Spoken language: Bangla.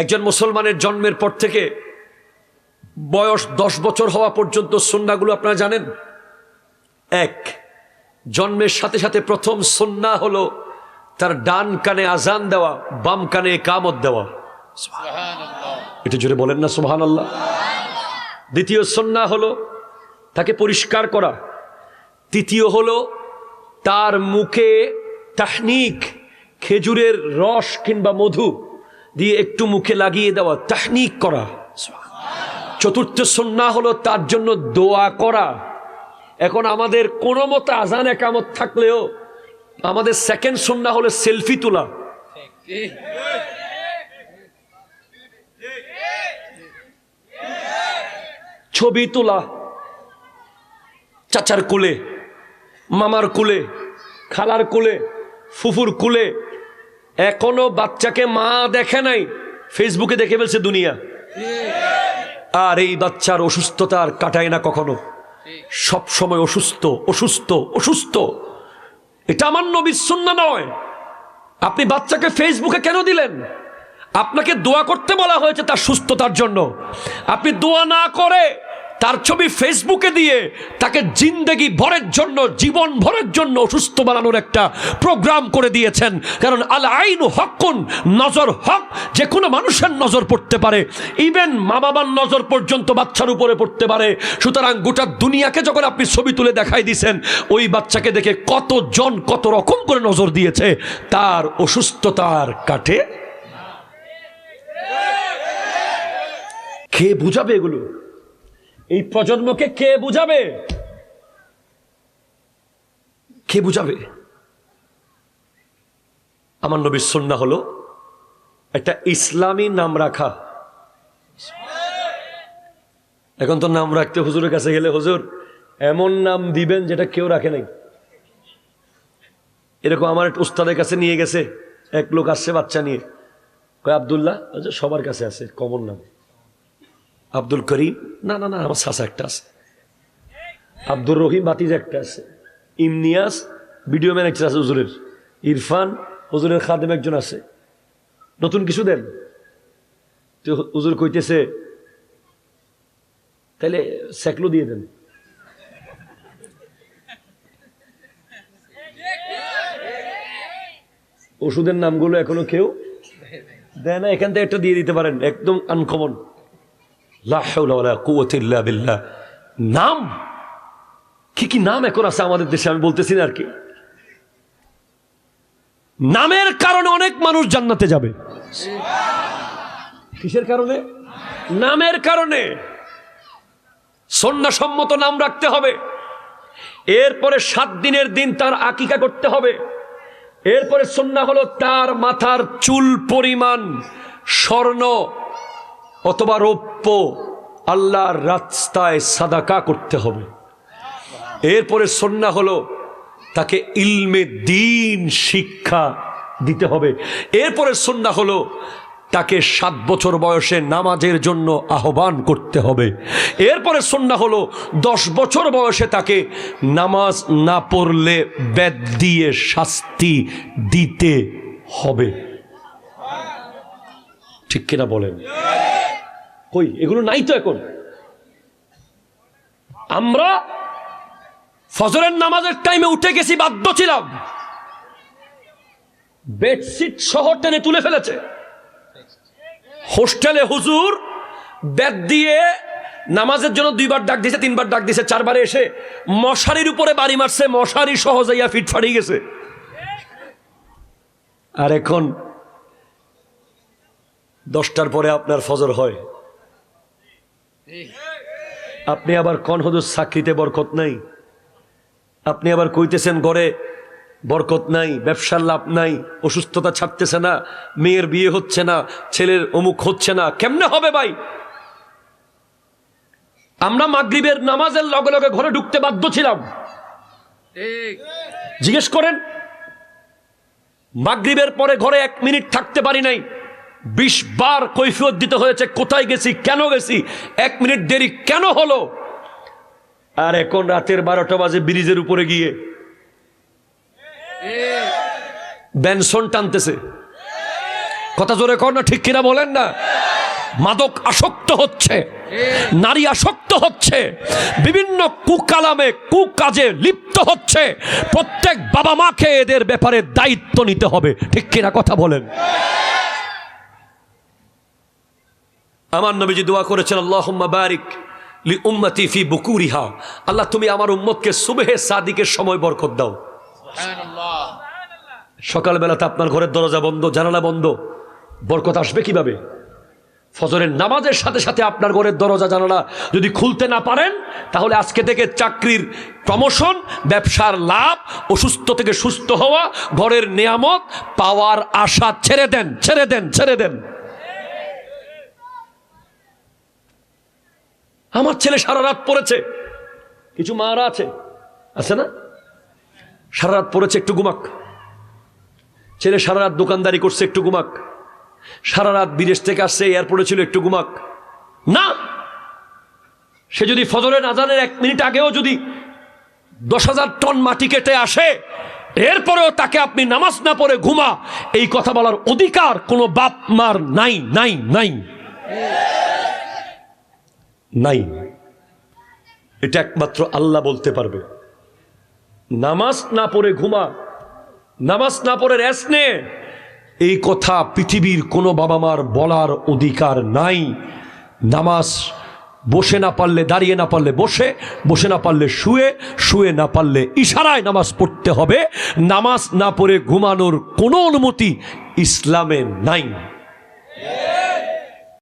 একজন মুসলমানের জন্মের পর থেকে বয়স দশ বছর হওয়া পর্যন্ত সন্নাগুলো আপনারা জানেন? এক জন্মের সাথে সাথে প্রথম সন্না হলো তার ডান কানে আজান দেওয়া বাম কানে কামত দেওয়া। এটা জোরে বলেন না সুবহান আল্লাহ দ্বিতীয় সন্না হলো তাকে পরিষ্কার করা। তৃতীয় হলো তার মুখে তাহনিক খেজুরের রস কিংবা মধু। দিয়ে একটু মুখে লাগিয়ে দেওয়া, তাহনিক করা। চতুর্থ সন্না হলো তার জন্য দোয়া করা। এখন আমাদের কোনো মতো আজান একামত থাকলেও আমাদের সেকেন্ড সন্না হলো সেলফি তোলা। ছবি তোলা, চাচার কোলে, মামার কোলে, খালার কোলে, ফুফুর কোলে এখনও বাচ্চাকে মা দেখে নাই। ফেসবুকে দেখে ফেলছে দুনিয়া। আর এই বাচ্চার অসুস্থতা আর কাটায় না কখনো। সব সময় অসুস্থ অসুস্থ অসুস্থ। এটা আমার নবীর সুন্না নয়। আপনি বাচ্চাকে ফেসবুকে কেন দিলেন? আপনাকে দোয়া করতে বলা হয়েছে তার সুস্থতার জন্য। আপনি দোয়া না করে তার ছবি ফেসবুকে দিয়ে তাকে জিন্দেগি ভরের জন্য, জীবন ভরের জন্য অসুস্থ বানানোর একটা প্রোগ্রাম করে দিয়েছেন। কারণ আল আইন হকুন, নজর হক, যে কোনো মানুষের নজর পড়তে পারে। ইভেন মা বাবার নজর পর্যন্ত বাচ্চার উপরে পড়তে পারে। সুতরাং গোটা দুনিয়াকে যখন আপনি ছবি তুলে দেখাই দিয়েছেন ওই বাচ্চাকে দেখে কতজন কত রকম করে নজর দিয়েছে, তার অসুস্থতার কাটে কে বুঝাবে এগুলো? এই প্রজন্মকে কে বুঝাবে? কে বুঝাবে? আমার নবীর সন্না হলো একটা ইসলামী নাম রাখা। এখন তো নাম রাখতে হুজুরের কাছে গেলে হুজুর এমন নাম দিবেন যেটা কেউ রাখে নাই। এরকম আমার একটা উস্তাদের কাছে নিয়ে গেছে এক লোক আসছে বাচ্চা নিয়ে। কয় আবদুল্লাহ বলছে, সবার কাছে আছে কমন নাম। আব্দুল করিম? না না না, আমার শাসা একটা আছে। আব্দুর রহিম বাতিজ একটা আছে। ইমনিয়াস ভিডিও ম্যানেজার আছে হুজুরের। ইরফান, হুজুরের খাদেম একজন আছে। নতুন কিছু দেন? তো হুজুর কইতেছে তাহলে সেকলো দিয়ে দেন। ওষুধের নামগুলো এখনও কেউ দেয় না, এখান থেকে একটা দিয়ে দিতে পারেন, একদম আনকমন নাম? কি কি নাম এখন আছে আমাদের দেশে? আমি বলতেছি না আর কি। নামের কারণে অনেক মানুষ জান্নাতে যাবে। কিসের কারণে? নামের কারণে। সন্ন্যাসম্মত নাম রাখতে হবে। এরপরে সাত দিনের দিন তার আকিকা করতে হবে। এরপরে সন্না হলো তার মাথার চুল পরিমাণ, স্বর্ণ অথবা রৌপ্য আল্লাহর রাস্তায় সাদাকা করতে হবে। এরপরে সন্না হলো তাকে ইলমে দিন শিক্ষা দিতে হবে। এরপরে সন্না হলো তাকে সাত বছর বয়সে নামাজের জন্য আহ্বান করতে হবে। এরপরে সন্না হলো দশ বছর বয়সে তাকে নামাজ না পড়লে বেদ দিয়ে শাস্তি দিতে হবে। ঠিক কিনা বলেন? কই? এগুলো নাই তো এখন। আমরা ফজরের নামাজের টাইমে উঠে গেছি, বাধ্য ছিলাম। বেডশিট সহ টেনে তুলে ফেলেছে। হোস্টেলে হুজুর বেদ দিয়ে নামাজের জন্য দুইবার ডাক দিছে, তিনবার ডাক দিছে, চারবারে এসে মশারির উপরে বাড়ি মারছে, মশারি সহ যাইয়া ফিট ফাড়িয়ে গেছে। আর এখন দশটার পরে আপনার ফজর হয়। আপনি আবার কন হদুর চাকরিতে বরকত নাই? আপনি আবার কইতেছেন ঘরে বরকত নাই, ব্যবসার লাভ নাই, অসুস্থতা ছাড়তেছে না, মেয়ের বিয়ে হচ্ছে না, ছেলের অমুক হচ্ছে না, কেমনে হবে ভাই? আমরা মাগরিবের নামাজের লগে লগে ঘরে ঢুকতে বাধ্য ছিলাম। জিজ্ঞেস করেন, মাগরিবের পরে ঘরে এক মিনিট থাকতে পারি নাই। বিশ বার কৈফিয়ত দিতে হয়েছে, কোথায় গেছি, কেন গেছি, এক মিনিট দেরি কেন হলো? আর এখন রাতের বারোটা বাজে ব্রিজের উপরে গিয়ে। বেনসন টানতেছে। কথা জোরে কর না, ঠিক কিনা বলেন না? মাদক আসক্ত হচ্ছে, নারী আসক্ত হচ্ছে, বিভিন্ন কুকালামে কুকাজে লিপ্ত হচ্ছে। প্রত্যেক বাবা মাকে এদের ব্যাপারে দায়িত্ব নিতে হবে, ঠিক কিনা কথা বলেন? আমার নবীজি দোয়া করেছেন আল্লাহুম্মা বারিক লি উম্মতি ফি বুকুরিহা। আল্লাহ তুমি আমার উম্মতকে সুবেহে সাদিকের সময় বরকত দাও। সকালবেলাতে আপনার ঘরের দরজা বন্ধ জানালা বন্ধ। বরকত আসবে কীভাবে? ফজরের নামাজের সাথে সাথে আপনার ঘরের দরজা জানালা যদি খুলতে না পারেন তাহলে আজকে থেকে চাকরির প্রমোশন ব্যবসার লাভ অসুস্থ থেকে সুস্থ হওয়া ঘরের নিয়ামত পাওয়ার আশা ছেড়ে দেন ছেড়ে দেন ছেড়ে দেন। আমার ছেলে সারা রাত পড়েছে। কিছু মারা আছে? আছে না? সারা রাত পড়েছে, একটু ঘুমাক। ছেলে সারা রাত দোকানদারি করছে, একটু ঘুমাক। সারা রাত বিদেশ থেকে আসছে, এয়ারপোর্টে ছিল, একটু ঘুমাক। না! সে যদি ফজরের আজানের এক মিনিট আগেও যদি দশ হাজার টন মাটি কেটে আসে, এরপরেও তাকে আপনি নামাজ না পড়ে ঘুমা, এই কথা বলার অধিকার কোনো বাপ মার নাই নাই নাই। নাই। এটা একমাত্র আল্লাহ বলতে পারবে। নামাজ না পড়ে ঘুমা, নামাজ না পড়ে রেস্ট নে। এই কথা পৃথিবীর কোনো বাবা মার বলার অধিকার নাই। নামাজ বসে না পারলে, দাঁড়িয়ে না পারলে বসে বসে না পারলে শুয়ে শুয়ে না পারলে ইশারায় নামাজ পড়তে হবে। নামাজ না পড়ে ঘুমানোর কোনো অনুমতি ইসলামে নাই।